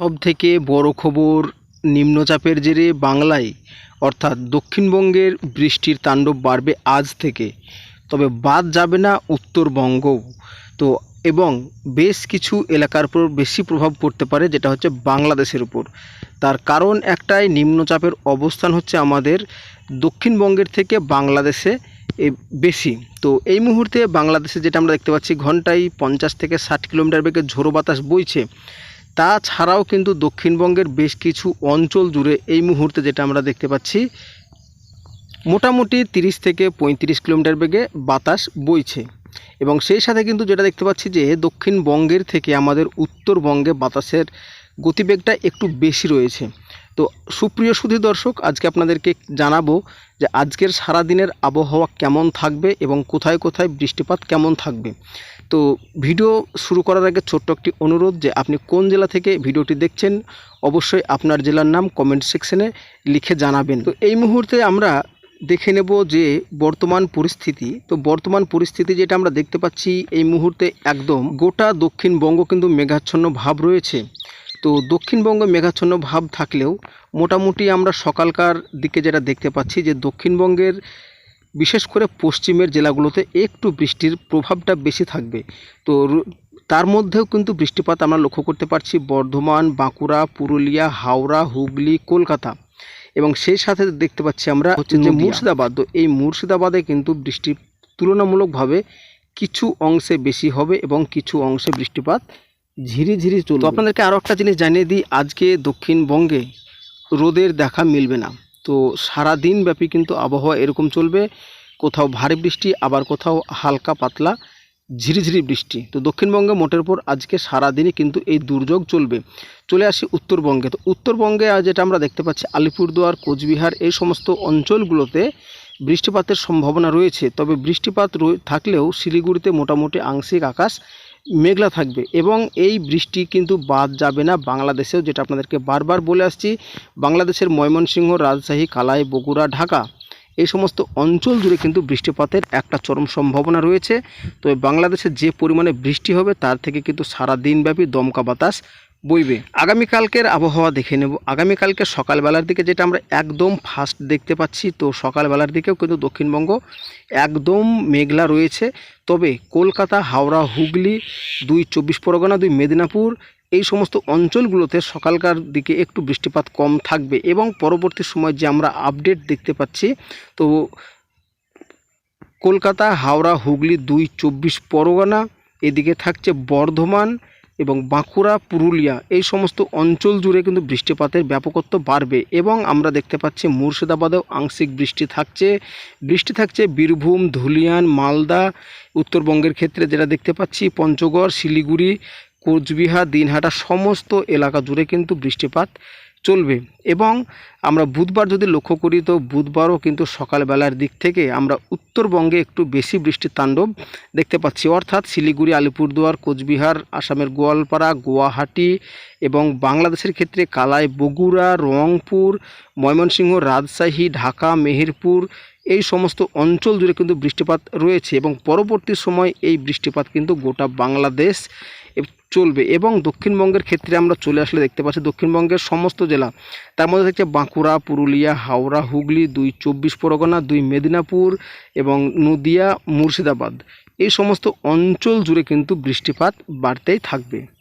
সব থেকে বড় খবর নিম্নচাপের জেরে বাংলায়, অর্থাৎ দক্ষিণবঙ্গের বৃষ্টির তাণ্ডব বাড়বে আজ থেকে। তবে বাদ যাবে না উত্তরবঙ্গও। তো এবং বেশ কিছু এলাকার উপর বেশি প্রভাব পড়তে পারে যেটা হচ্ছে বাংলাদেশের উপর। তার কারণ একটাই, নিম্নচাপের অবস্থান হচ্ছে আমাদের দক্ষিণবঙ্গের থেকে বাংলাদেশে বেশি। তো এই মুহূর্তে বাংলাদেশে যেটা আমরা দেখতে পাচ্ছি, ঘন্টায় পঞ্চাশ থেকে ষাট কিলোমিটার বেগে ঝোড়ো বাতাস বইছে। তাছাড়াও কিন্তু দক্ষিণবঙ্গের বেশ কিছু অঞ্চল জুড়ে এই মুহূর্তে যেটা আমরা দেখতে পাচ্ছি, মোটামুটি তিরিশ থেকে পঁয়ত্রিশ কিলোমিটার বেগে বাতাস বইছে। এবং সেই সাথে কিন্তু যেটা দেখতে পাচ্ছি যে, দক্ষিণবঙ্গের থেকে আমাদের উত্তরবঙ্গে বাতাসের গতিবেগটা একটু বেশি রয়েছে। তো সুপ্রিয় সুধী দর্শক, আজকে আপনাদেরকে জানাব যে, আজকের সারা দিনের আবহাওয়া কেমন থাকবে এবং কোথায় কোথায় বৃষ্টিপাত কেমন থাকবে। তো ভিডিও শুরু করার আগে ছোট্ট একটি অনুরোধ যে আপনি কোন জেলা থেকে ভিডিওটি দেখছেন, অবশ্যই আপনার জেলার নাম কমেন্ট সেকশনে লিখে জানাবেন। তো এই মুহূর্তে আমরা দেখে নেব যে বর্তমান পরিস্থিতি। তো বর্তমান পরিস্থিতি যেটা আমরা দেখতে পাচ্ছি, এই মুহূর্তে একদম গোটা দক্ষিণবঙ্গ কিন্তু মেঘাচ্ছন্ন ভাব রয়েছে। তো দক্ষিণবঙ্গ মেঘাচ্ছন্ন ভাব থাকলেও মোটামুটি আমরা সকালকার দিকে যেটা দেখতে পাচ্ছি যে দক্ষিণবঙ্গের বিশেষ করে পশ্চিমের জেলাগুলোতে একটু বৃষ্টির প্রভাবটা বেশি থাকবে। তো তার মধ্যেও কিন্তু বৃষ্টিপাত আমরা লক্ষ্য করতে পারছি বর্ধমান বাঁকুড়া পুরুলিয়া হাওড়া হুগলি কলকাতা। এবং সেই সাথে দেখতে পাচ্ছি আমরা হচ্ছে যে মুর্শিদাবাদ। তো এই মুর্শিদাবাদে কিন্তু বৃষ্টি তুলনামূলকভাবে কিছু অংশে বেশি হবে এবং কিছু অংশে বৃষ্টিপাত ঝিরি ঝিরি চলবে। আপনাদেরকে আরও একটা জিনিস জানিয়ে দিই আজকে দক্ষিণবঙ্গে রোদের দেখা মিলবে না। তো সারা দিন ব্যাপী কিন্তু আবহাওয়া এরকম চলবে। কোথাও ভারী বৃষ্টি, আবার কোথাও হালকা পাতলা, ঝিরিঝিরি বৃষ্টি। তো দক্ষিণবঙ্গে মোটের উপর আজকে সারাদিনই কিন্তু এই দুর্যোগ চলবে। চলে আসি উত্তরবঙ্গে। তো উত্তরবঙ্গে যেটা আমরা দেখতে পাচ্ছি, আলিপুরদুয়ার, কোচবিহার এই সমস্ত অঞ্চলগুলোতে বৃষ্টিপাতের সম্ভাবনা রয়েছে। তবে বৃষ্টিপাত থাকলেও শিলিগুড়িতে মোটামুটি আংশিক আকাশ মেঘলা থাকবে এবং এই বৃষ্টি কিন্তু বাদ যাবে না বাংলাদেশেও, যেটা আপনাদেরকে বারবার বলে আসছি, বাংলাদেশের ময়মনসিংহ, রাজশাহী, কালাই, বগুড়া, ঢাকা, এই সমস্ত অঞ্চল জুড়ে কিন্তু বৃষ্টিপাতের একটা চরম সম্ভাবনা রয়েছে। তবে বাংলাদেশে যে পরিমাণে বৃষ্টি হবে, তার থেকে কিন্তু সারা দিনব্যাপী দমকা বাতাস বইবে। আগামীকালকের আবহাওয়া দেখে নেব। আগামীকালকে সকালবেলার দিকে যেটা আমরা একদম ফার্স্ট দেখতে পাচ্ছি, তো সকালবেলার দিকেও কিন্তু দক্ষিণবঙ্গ একদম মেঘলা রয়েছে। তবে কলকাতা, হাওড়া, হুগলি, দুই চব্বিশ পরগনা, দুই মেদিনীপুর, এই সমস্ত অঞ্চলগুলোতে সকালকার দিকে একটু বৃষ্টিপাত কম থাকবে এবং পরবর্তী সময় যে আমরা আপডেট দেখতে পাচ্ছি, তো কলকাতা, হাওড়া, হুগলি, দুই চব্বিশ পরগনা, এদিকে থাকছে বর্ধমান এবং বাঁকুড়া, পুরুলিয়া এই সমস্ত অঞ্চল জুড়ে কিন্তু বৃষ্টিপাতের ব্যাপকত্ব বাড়বে এবং আমরা দেখতে পাচ্ছি মুর্শিদাবাদেও আংশিক বৃষ্টি থাকছে। বৃষ্টি থাকছে বীরভূম, ধুলিয়ান, মালদা, উত্তরবঙ্গের ক্ষেত্রে যেটা দেখতে পাচ্ছি পঞ্চগড়, শিলিগুড়ি, কোচবিহার, দিনহাটা সমস্ত এলাকা জুড়ে কিন্তু বৃষ্টিপাত চলবে। এবং আমরা বুধবার যদি লক্ষ্য করি, তো বুধবারও কিন্তু সকালবেলার দিক থেকে আমরা উত্তরবঙ্গে একটু বেশি বৃষ্টির তাণ্ডব দেখতে পাচ্ছি। অর্থাৎ শিলিগুড়ি, আলিপুরদুয়ার, কোচবিহার, আসামের গোয়ালপাড়া, গুয়াহাটি এবং বাংলাদেশের ক্ষেত্রে কালাই, বগুড়া, রংপুর, ময়মনসিংহ, রাজশাহী, ঢাকা, মেহেরপুর এই সমস্ত অঞ্চল জুড়ে কিন্তু বৃষ্টিপাত রয়েছে এবং পরবর্তী সময় এই বৃষ্টিপাত কিন্তু গোটা বাংলাদেশ চলবে। এবং দক্ষিণবঙ্গের ক্ষেত্রে আমরা চলে আসলে দেখতে পাচ্ছি, দক্ষিণবঙ্গের সমস্ত জেলা, তার মধ্যে থাকছে বাঁকুড়া, পুরুলিয়া, হাওড়া, হুগলি, দুই চব্বিশ পরগনা, দুই মেদিনীপুর এবং নদিয়া, মুর্শিদাবাদ। এই সমস্ত অঞ্চল জুড়ে কিন্তু বৃষ্টিপাত বাড়তেই থাকবে।